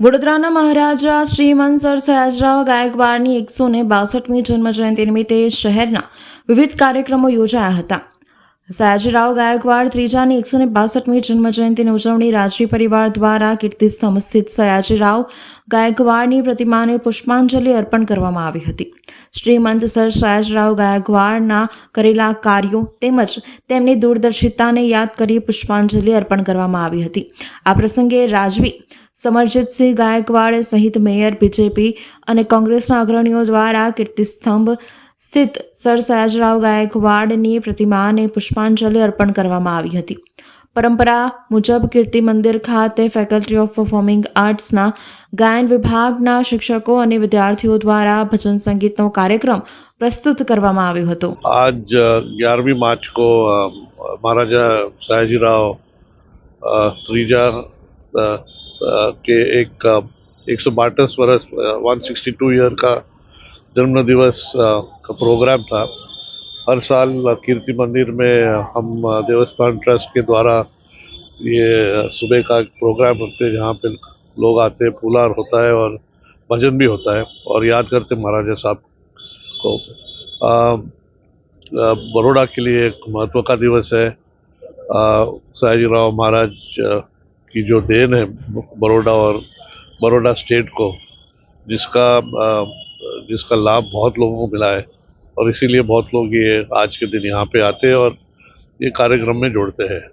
વડોદરાના મહારાજા શ્રીમંત સર સયાજરાવ ગાયકવાડની એકસો ને બાસઠમી જન્મજયંતિ નિમિત્તે શહેરના વિવિધ કાર્યક્રમો યોજાયા હતા. સયાજીરાવ ગાયકવાડ ત્રીજાની એકસો ને બાસઠમી જન્મજયંતિની ઉજવણી રાજવી પરિવાર દ્વારા કીર્તિસ્તંભ સ્થિત સયાજીરાવ ગાયકવાડની પ્રતિમાને પુષ્પાંજલિ અર્પણ કરવામાં આવી હતી. શ્રીમંત સર સયાજીરાવ ગાયકવાડના કરેલા કાર્યો તેમજ તેમની દૂરદર્શિતાને યાદ કરી પુષ્પાંજલિ અર્પણ કરવામાં આવી હતી. આ પ્રસંગે રાજવી, સમરજીતસિંહ ગાયકવાડ સહિત મેયર બીજેપી અને કોંગ્રેસના અગ્રણીઓ દ્વારા કીર્તિસ્તંભ સ્થિત સર સયાજરાવ ગાયકવાડની પ્રતિમાને પુષ્પાંજલિ અર્પણ કરવામાં આવી હતી. પરંપરા મુજબ કીર્તિ મંદિર ખાતે ફેકલ્ટી ઓફ પરફોર્મિંગ આર્ટ્સના ગાયન વિભાગના શિક્ષકો અને વિદ્યાર્થીઓ દ્વારા ભજન સંગીતનો કાર્યક્રમ પ્રસ્તુત કરવામાં આવ્યો હતો आज ग्यारहवीं मार्च को अ, महाराजा सयाजीराव अ, त्रीजा अ, अ, के एक एक सौ बाईस वर्ष वन सिक्सटी टू ईयर का जन्म दिवस अ, का प्रोग्राम था हर साल कीर्ति मंदिर में हम देवस्थान ट्रस्ट के द्वारा ये सुबह का प्रोग्राम रखते हैं जहाँ पे लोग आते हैं फूलार होता है और भजन भी होता है। और याद करते महाराजा साहब को। बड़ोड़ा के लिए एक महत्व का दिवस है। सयाजीराव महाराज की जो देन है बड़ोड़ा और बड़ोड़ा स्टेट को जिसका अ, जिसका लाभ बहुत लोगों को मिला है। और इसीलिए बहुत लोग ये आज के दिन यहाँ पे आते हैं और ये कार्यक्रम में जोड़ते हैं